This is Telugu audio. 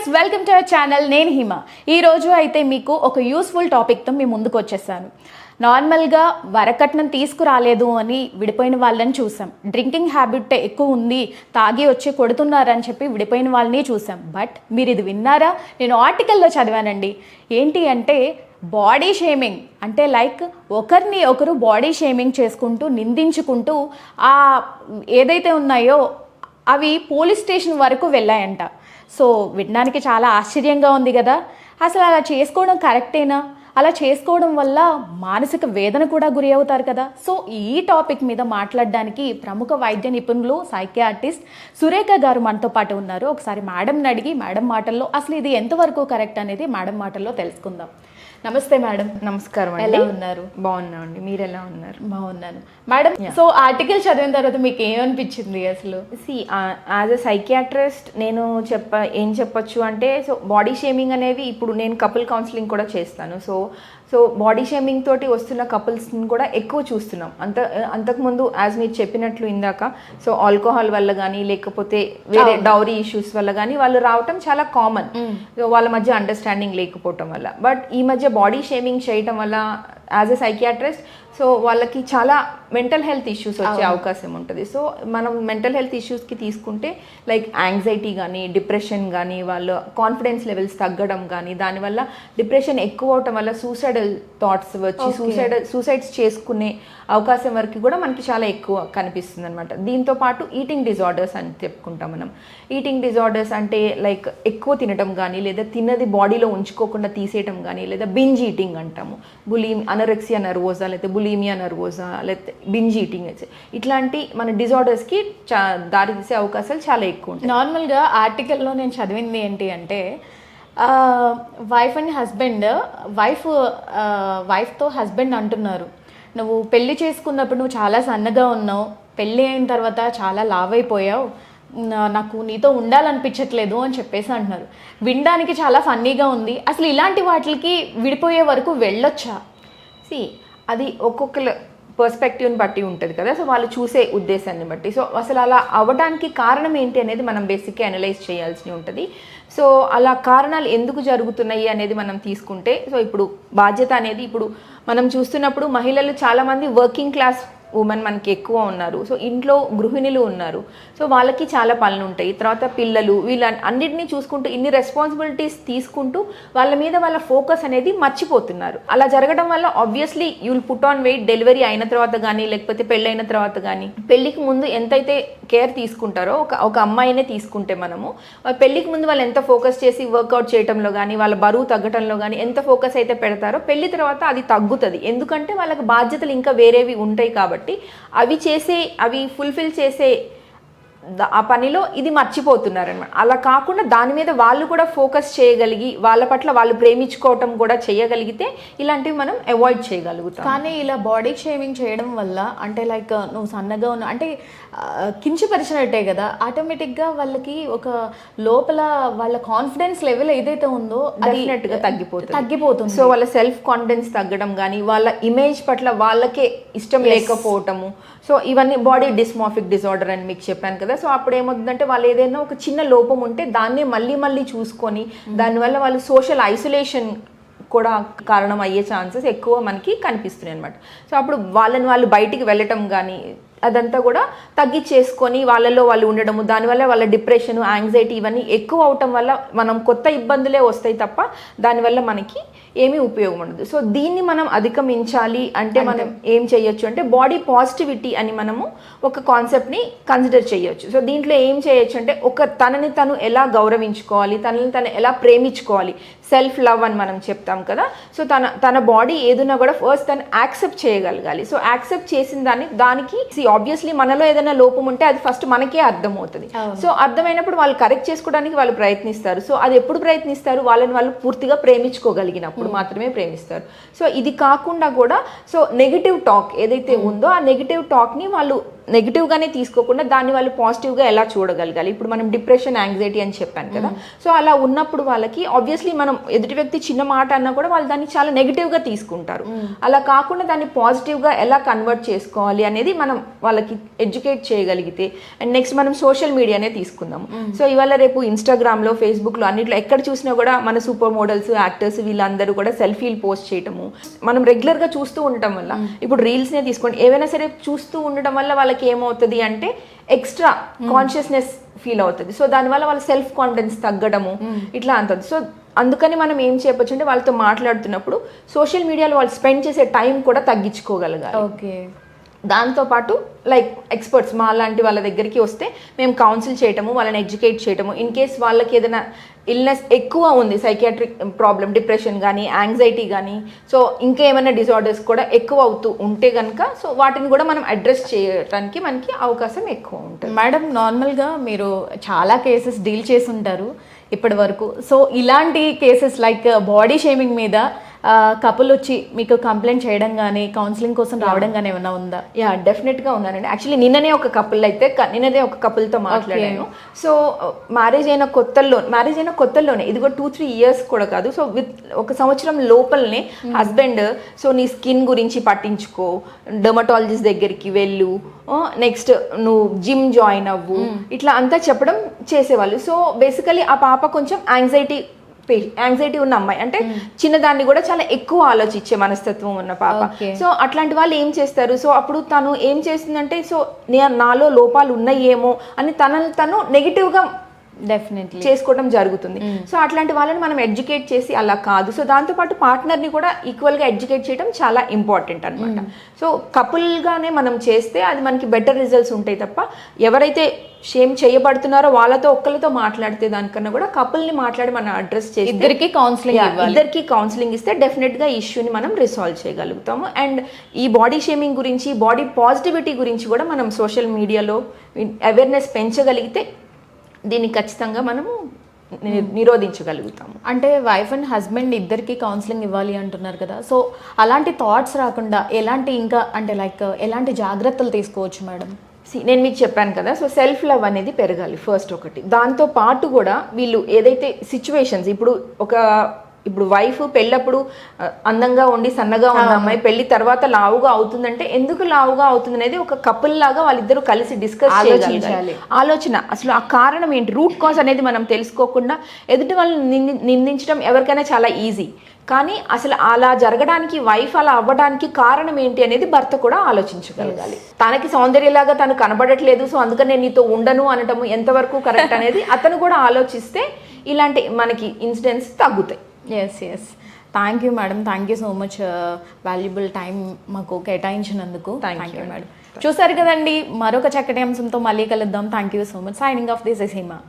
Viewers welcome to our channel. నేను హిమ. ఈ రోజు అయితే మీకు ఒక యూస్ఫుల్ టాపిక్తో మీ ముందుకు వచ్చేసాను. నార్మల్గా వరకట్నం తీసుకురాలేదు అని విడిపోయిన వాళ్ళని చూసాం. డ్రింకింగ్ హ్యాబిట్ ఎక్కువ ఉంది తాగి వచ్చి కొడుతున్నారని చెప్పి విడిపోయిన వాళ్ళని చూసాం. బట్ మీరు ఇది విన్నారా? నేను ఆర్టికల్లో చదివానండి. ఏంటి అంటే బాడీ షేమింగ్ అంటే లైక్ ఒకరిని ఒకరు బాడీ షేమింగ్ చేసుకుంటూ నిందించుకుంటూ ఆ ఏదైతే ఉన్నాయో అవి పోలీస్ స్టేషన్ వరకు వెళ్ళాయంట. సో వినడానికి చాలా ఆశ్చర్యంగా ఉంది కదా. అసలు అలా చేసుకోవడం కరెక్టేనా? అలా చేసుకోవడం వల్ల మానసిక వేదన కూడా గురి అవుతారు కదా. సో ఈ టాపిక్ మీద మాట్లాడడానికి ప్రముఖ వైద్య నిపుణులు సైకియాటిస్ట్ సురేఖ గారు మనతో పాటు ఉన్నారు. ఒకసారి మేడంని అడిగి మేడం మాటల్లో అసలు ఇది ఎంతవరకు కరెక్ట్ అనేది మేడం మాటల్లో తెలుసుకుందాం. నమస్తే మేడం. నమస్కారం ఎలా ఉన్నారు? బాగున్నామండి. మీరు ఎలా ఉన్నారు? బాగున్నాను. మేడం సో ఆర్టికల్ చదివిన తర్వాత మీకు ఏమనిపించింది అసలు సి యాజ్ అ సైకియాట్రిస్ట్ నేను చెప్ప ఏం చెప్పొచ్చు అంటే సో బాడీ షేమింగ్ అనేవి ఇప్పుడు నేను కపుల్ కౌన్సిలింగ్ కూడా చేస్తాను. సో సో బాడీ షేమింగ్ తోటి వస్తున్న కపుల్స్ని కూడా ఎక్కువ చూస్తున్నాం. అంత అంతకుముందు యాజ్ మీరు చెప్పినట్లు ఇందాక సో ఆల్కహాల్ వల్ల కానీ లేకపోతే వేరే డౌరీ ఇష్యూస్ వల్ల కానీ వాళ్ళు రావటం చాలా కామన్ సో వాళ్ళ మధ్య అండర్స్టాండింగ్ లేకపోవటం వల్ల. బట్ ఈ మధ్య బాడీ షేమింగ్ చేయటం వల్ల యాజ్ ఎ సైకియాట్రిస్ట్ సో వాళ్ళకి చాలా మెంటల్ హెల్త్ ఇష్యూస్ వచ్చే అవకాశం ఉంటుంది. సో మనం మెంటల్ హెల్త్ ఇష్యూస్కి తీసుకుంటే లైక్ యాంగ్జైటీ కానీ డిప్రెషన్ కానీ వాళ్ళ కాన్ఫిడెన్స్ లెవెల్స్ తగ్గడం కానీ దానివల్ల డిప్రెషన్ ఎక్కువ అవటం వల్ల సూసైడల్ థాట్స్ వచ్చి సూసైడ్ సూసైడ్స్ చేసుకునే అవకాశం వరకు కూడా మనకి చాలా ఎక్కువ కనిపిస్తుంది అనమాట దీంతో పాటు ఈటింగ్ డిజార్డర్స్ అని చెప్పుకుంటాం మనం. ఈటింగ్ డిజార్డర్స్ అంటే లైక్ ఎక్కువ తినడం కానీ లేదా తిన్నది బాడీలో ఉంచుకోకుండా తీసేయటం కానీ లేదా బింజ్ ఈటింగ్ అంటాము. బులీ అనరెక్సియా నర్వోజా లేకపోతే బులీమియా నర్వోజా లేకపోతే బింజ్ ఈటింగ్ ఇట్లాంటి మన డిజార్డర్స్కి చా దారి తీసే అవకాశాలు చాలా ఎక్కువ ఉంటాయి. నార్మల్గా ఆర్టికల్లో నేను చదివింది ఏంటి అంటే వైఫ్ అండ్ హస్బెండ్ వైఫ్ వైఫ్తో హస్బెండ్ అంటున్నారు. నువ్వు పెళ్ళి చేసుకున్నప్పుడు నువ్వు చాలా సన్నగా ఉన్నావు. పెళ్ళి అయిన తర్వాత చాలా లావ్ అయిపోయావు నా- నాకు నీతో ఉండాలనిపించట్లేదు అని చెప్పేసి అంటున్నారు. వినడానికి చాలా ఫన్నీగా ఉంది. అసలు ఇలాంటి వాటికి విడిపోయే వరకు వెళ్ళొచ్చా? సి అది ఒక్కొక్కరు పర్స్పెక్టివ్ని బట్టి ఉంటుంది కదా. సో వాళ్ళు చూసే ఉద్దేశాన్ని బట్టి. సో అసలు అలా అవ్వడానికి కారణం ఏంటి అనేది మనం బేసిక్గా అనలైజ్ చేయాల్సి ఉంటుంది. సో అలా కారణాలు ఎందుకు జరుగుతున్నాయి అనేది మనం తీసుకుంటే సో ఇప్పుడు బాధ్యత అనేది ఇప్పుడు మనం చూస్తున్నప్పుడు మహిళలు చాలామంది వర్కింగ్ క్లాస్ ఉమెన్ మనకి ఎక్కువ ఉన్నారు. సో ఇంట్లో గృహిణులు ఉన్నారు. సో వాళ్ళకి చాలా పనులు ఉంటాయి. తర్వాత పిల్లలు వీళ్ళ అన్నిటినీ చూసుకుంటూ ఇన్ని రెస్పాన్సిబిలిటీస్ తీసుకుంటూ వాళ్ళ మీద వాళ్ళ ఫోకస్ అనేది మర్చిపోతున్నారు. అలా జరగడం వల్ల obviously you'll put on weight delivery అయిన తర్వాత కానీ లేకపోతే పెళ్ళైన తర్వాత కానీ పెళ్ళికి ముందు ఎంతైతే కేర్ తీసుకుంటారో ఒక ఒక అమ్మాయినే తీసుకుంటే మనము పెళ్ళికి ముందు వాళ్ళు ఎంత ఫోకస్ చేసి వర్కౌట్ చేయడంలో కానీ వాళ్ళ బరువు తగ్గటంలో కానీ ఎంత ఫోకస్ అయితే పెడతారో పెళ్ళి తర్వాత అది తగ్గుతుంది. ఎందుకంటే వాళ్ళకి బాధ్యతలు ఇంకా వేరేవి ఉంటాయి కాబట్టి. అవి చేసే అవి ఫుల్ఫిల్ చేసే ఆ పనిలో ఇది మర్చిపోతున్నారనమాట అలా కాకుండా దాని మీద వాళ్ళు కూడా ఫోకస్ చేయగలిగి వాళ్ళ పట్ల వాళ్ళు ప్రేమించుకోవటం కూడా చేయగలిగితే ఇలాంటివి మనం అవాయిడ్ చేయగలుగుతాం. కానీ ఇలా బాడీ షేవింగ్ చేయడం వల్ల అంటే లైక్ నువ్వు సన్నగా ఉన్న అంటే కించపరిచినట్టే కదా ఆటోమేటిక్గా వాళ్ళకి ఒక లోపల వాళ్ళ కాన్ఫిడెన్స్ లెవెల్ ఏదైతే ఉందో అది తగ్గిపోతుంది. తగ్గిపోతుంది. సో వాళ్ళ సెల్ఫ్ కాన్ఫిడెన్స్ తగ్గడం కానీ వాళ్ళ ఇమేజ్ పట్ల వాళ్ళకే ఇష్టం లేకపోవటము. సో ఇవన్నీ బాడీ డిస్మాఫిక్ డిజార్డర్ అని మీకు చెప్పాను కదా సో అప్పుడు ఏమవుతుందంటే వాళ్ళు ఏదైనా ఒక చిన్న లోపం ఉంటే దాన్నే మళ్ళీ మళ్ళీ చూసుకొని దానివల్ల వాళ్ళు సోషల్ ఐసోలేషన్ కూడా కారణం అయ్యే ఛాన్సెస్ ఎక్కువ మనకి కనిపిస్తున్నాయి అనమాట సో అప్పుడు వాళ్ళని వాళ్ళు బయటికి వెళ్ళటం కానీ అదంతా కూడా తగ్గించేసుకొని వాళ్ళలో వాళ్ళు ఉండడము దానివల్ల వాళ్ళ డిప్రెషన్ యాంగ్జైటీ ఇవన్నీ ఎక్కువ అవటం వల్ల మనం కొత్త ఇబ్బందులే వస్తాయి తప్ప దానివల్ల మనకి ఏమీ ఉపయోగం ఉండదు. సో దీన్ని మనం అధిగమించాలి అంటే మనం ఏం చేయొచ్చు అంటే బాడీ పాజిటివిటీ అని మనము ఒక కాన్సెప్ట్ని కన్సిడర్ చేయొచ్చు. సో దీంట్లో ఏం చేయొచ్చు అంటే ఒక తనని తను ఎలా గౌరవించుకోవాలి తనని తను ఎలా ప్రేమించుకోవాలి సెల్ఫ్ లవ్ అని మనం చెప్తాం కదా. సో తన తన బాడీ ఏదున్నా కూడా ఫస్ట్ తను యాక్సెప్ట్ చేయగలగాలి. సో యాక్సెప్ట్ చేసిన దాన్ని దానికి ఆబ్వియస్లీ మనలో ఏదైనా లోపం ఉంటే అది ఫస్ట్ మనకే అర్థమవుతుంది. సో అర్థమైనప్పుడు వాళ్ళు కరెక్ట్ చేసుకోవడానికి వాళ్ళు ప్రయత్నిస్తారు. సో అది ఎప్పుడు ప్రయత్నిస్తారు? వాళ్ళని వాళ్ళు పూర్తిగా ప్రేమించుకోగలిగినప్పుడు. మాత్రమే ప్రేమిస్తారు. సో ఇది కాకుండా కూడా సో నెగిటివ్ టాక్ ఏదైతే ఉందో ఆ నెగిటివ్ టాక్ని వాళ్ళు నెగిటివ్గానే తీసుకోకుండా దాన్ని వాళ్ళు పాజిటివ్గా ఎలా చూడగలగాలి? ఇప్పుడు మనం డిప్రెషన్ యాంగ్జైటీ అని చెప్పాను కదా. సో అలా ఉన్నప్పుడు వాళ్ళకి ఆబ్వియస్లీ మనం ఎదుటి వ్యక్తి చిన్న మాట అన్నా కూడా వాళ్ళు దాన్ని చాలా నెగిటివ్గా తీసుకుంటారు. అలా కాకుండా దాన్ని పాజిటివ్గా ఎలా కన్వర్ట్ చేసుకోవాలి అనేది మనం వాళ్ళకి ఎడ్యుకేట్ చేయగలిగితే అండ్ నెక్స్ట్ మనం సోషల్ మీడియానే తీసుకుందాం సో ఇవాళ రేపు ఇన్స్టాగ్రామ్లో ఫేస్బుక్లో అన్నిట్లో ఎక్కడ చూసినా కూడా మన సూపర్ మోడల్స్ యాక్టర్స్ వీళ్ళందరూ కూడా సెల్ఫీలు పోస్ట్ చేయటము. మనం రెగ్యులర్గా చూస్తూ ఉండటం వల్ల ఇప్పుడు రీల్స్నే తీసుకోండి. ఏవైనా సరే చూస్తూ ఉండటం వల్ల వాళ్ళకి ఏమవుతుంది అంటే ఎక్స్ట్రా కాన్షియస్నెస్ ఫీల్ అవుతుంది. సో దానివల్ల వాళ్ళ సెల్ఫ్ కాన్ఫిడెన్స్ తగ్గడము ఇట్లా అంటుంది సో అందుకని మనం ఏం చేయవచ్చు అంటే వాళ్ళతో మాట్లాడుతున్నప్పుడు సోషల్ మీడియాలో వాళ్ళు స్పెండ్ చేసే టైం కూడా తగ్గించుకోగలగాలి. ఓకే దాంతోపాటు లైక్ ఎక్స్పర్ట్స్ మా లాంటి వాళ్ళ దగ్గరికి వస్తే మేము కౌన్సిల్ చేయటము వాళ్ళని ఎడ్యుకేట్ చేయటము ఇన్ కేస్ వాళ్ళకి ఏదైనా ఇల్నెస్ ఎక్కువ ఉంది సైకియాట్రిక్ ప్రాబ్లం డిప్రెషన్ కానీ యాంగ్జైటీ కానీ సో ఇంకా ఏమైనా డిజార్డర్స్ కూడా ఎక్కువ అవుతూ ఉంటే కనుక సో వాటిని కూడా మనం అడ్రస్ చేయడానికి మనకి అవకాశం ఎక్కువ ఉంటుంది. మేడం నార్మల్గా మీరు చాలా కేసెస్ డీల్ చేసి ఉంటారు ఇప్పటి వరకు. సో ఇలాంటి కేసెస్ లైక్ బాడీ షేమింగ్ మీద కపుల్ వచ్చి మీకు కంప్లైంట్ చేయడం కానీ కౌన్సిలింగ్ కోసం రావడం కానీ ఏమైనా ఉందా? యా డెఫినెట్గా ఉన్నానండి. యాక్చువల్లీ నిన్ననే ఒక కపుల్ అయితే నిన్ననే ఒక కపుల్తో మాట్లాడాను. సో మ్యారేజ్ అయిన కొత్తల్లో మ్యారేజ్ అయిన కొత్తల్లోనే ఇది కూడా టూ త్రీ ఇయర్స్ కూడా కాదు. సో విత్ ఒక సంవత్సరం లోపలనే హస్బెండ్ సో నీ స్కిన్ గురించి పట్టించుకో డెమటాలజిస్ట్ దగ్గరికి వెళ్ళు నెక్స్ట్ నువ్వు జిమ్ జాయిన్ అవ్వు ఇట్లా అంతా చెప్పడం చేసేవాళ్ళు. సో బేసికలీ ఆ పాప కొంచెం యాంగ్జైటీ యాంగ్జైటీ ఉన్న అమ్మాయి. అంటే చిన్నదాన్ని కూడా చాలా ఎక్కువ ఆలోచించే మనస్తత్వం ఉన్న పాప. సో అట్లాంటి వాళ్ళు ఏం చేస్తారు? సో అప్పుడు తను ఏం చేస్తుందంటే సో నాలో లోపాలు ఉన్నాయేమో అని తనని తను నెగిటివ్గా డెఫినెట్లీ చేసుకోవడం జరుగుతుంది. సో అట్లాంటి వాళ్ళని మనం ఎడ్యుకేట్ చేసి అలా కాదు. సో దాంతోపాటు పార్ట్నర్ని కూడా ఈక్వల్గా ఎడ్యుకేట్ చేయడం చాలా ఇంపార్టెంట్ అనమాట సో కపుల్గానే మనం చేస్తే అది మనకి బెటర్ రిజల్ట్స్ ఉంటాయి తప్ప ఎవరైతే షేమ్ చేయబడుతున్నారో వాళ్ళతో ఒక్కరితో మాట్లాడితే దానికన్నా కూడా కపుల్ని మాట్లాడి మనం అడ్రస్ చేసి ఇద్దరికి కౌన్సిలింగ్ ఇద్దరికి కౌన్సిలింగ్ ఇస్తే డెఫినెట్గా ఇష్యూని మనం రిసాల్వ్ చేయగలుగుతాము. అండ్ ఈ బాడీ షేమింగ్ గురించి బాడీ పాజిటివిటీ గురించి కూడా మనం సోషల్ మీడియాలో అవేర్నెస్ పెంచగలిగితే దీన్ని ఖచ్చితంగా మనము నిరోధించగలుగుతాము. అంటే వైఫ్ అండ్ హస్బెండ్ ఇద్దరికి కౌన్సిలింగ్ ఇవ్వాలి అంటున్నారు కదా. సో అలాంటి థాట్స్ రాకుండా ఎలాంటి ఇంకా అంటే లైక్ ఎలాంటి జాగ్రత్తలు తీసుకోవచ్చు మేడం? నేను మీకు చెప్పాను కదా. సో సెల్ఫ్ లవ్ అనేది పెరగాలి ఫస్ట్ ఒకటి. దాంతో పాటు కూడా వీళ్ళు ఏదైతే సిచ్యువేషన్స్ ఇప్పుడు ఒక ఇప్పుడు వైఫ్ పెళ్ళప్పుడు అందంగా ఉండి సన్నగా ఉన్న అమ్మాయి పెళ్ళి తర్వాత లావుగా అవుతుందంటే ఎందుకు లావుగా అవుతుంది అనేది ఒక కపుల్ లాగా వాళ్ళిద్దరూ కలిసి డిస్కస్. చేయగలగాలి. ఆలోచన అసలు ఆ కారణం ఏంటి? రూట్ కాజ్ అనేది మనం తెలుసుకోకుండా ఎదుటి వాళ్ళని నింది- నిందించడం ఎవరికైనా చాలా ఈజీ కానీ అసలు అలా జరగడానికి వైఫ్ అలా అవ్వడానికి కారణం ఏంటి అనేది భర్త కూడా ఆలోచించగలగాలి. తనకి సౌందర్యలాగా తను కనబడట్లేదు సో అందుకని నేను నీతో ఉండను అనటము ఎంతవరకు కరెక్ట్ అనేది అతను కూడా ఆలోచిస్తే ఇలాంటి మనకి ఇన్సిడెంట్స్ తగ్గుతాయి. Yes yes thank you madam thank you so much valuable time మాకు కేటాయించినందుకు. Thank థ్యాంక్ యూ మేడం చూసారు కదండి మరొక చక్కటి అంశంతో మళ్ళీ కలుద్దాం. Thank you so much signing off this is Hima